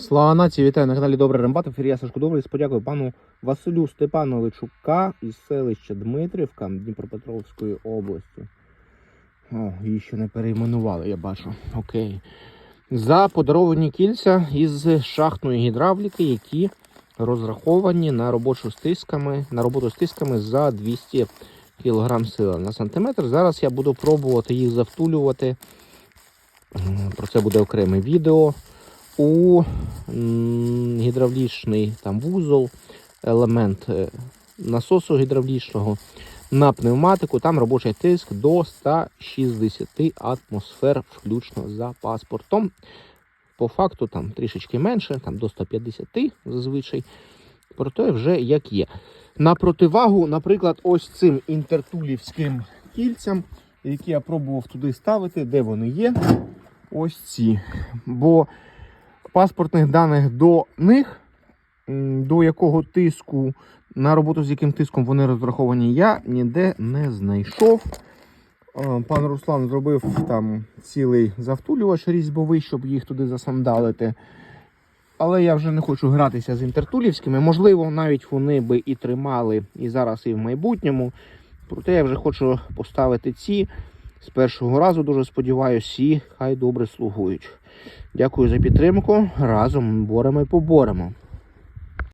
Слава нації, вітаю на каналі Добрий Рембат. Ефір я Сашко Добрий. Подякую пану Василю Степановичу із селища Дмитрівка Дніпропетровської області. О, її ще не перейменували, я бачу. Окей. За подаровані кільця із шахтної гідравліки, які розраховані на робочу з тисками, на роботу з за 200 кг сили на сантиметр. Зараз я буду пробувати їх завтулювати. Про це буде окреме відео у гідравлічний там вузол, елемент е, насосу гідравлічного на пневматику. Там робочий тиск до 160 атмосфер, включно за паспортом. По факту там трішечки менше, там до 150 зазвичай. Проте вже як є. На противагу, наприклад, ось цим інтертулівським кільцям, які я пробував туди ставити, де вони є. Ось ці. Бо паспортних даних до них, до якого тиску, на роботу з яким тиском вони розраховані, я ніде не знайшов. Е, Пан Руслан зробив там цілий завтулювач різьбовий, щоб їх туди засандалити. Але я вже не хочу гратися з інтертулівськими. Можливо, навіть вони би і тримали і зараз, і в майбутньому. Проте я вже хочу поставити ці з першого разу, дуже сподіваюся, і хай добре слугують. Дякую за підтримку. Разом боремо і поборемо.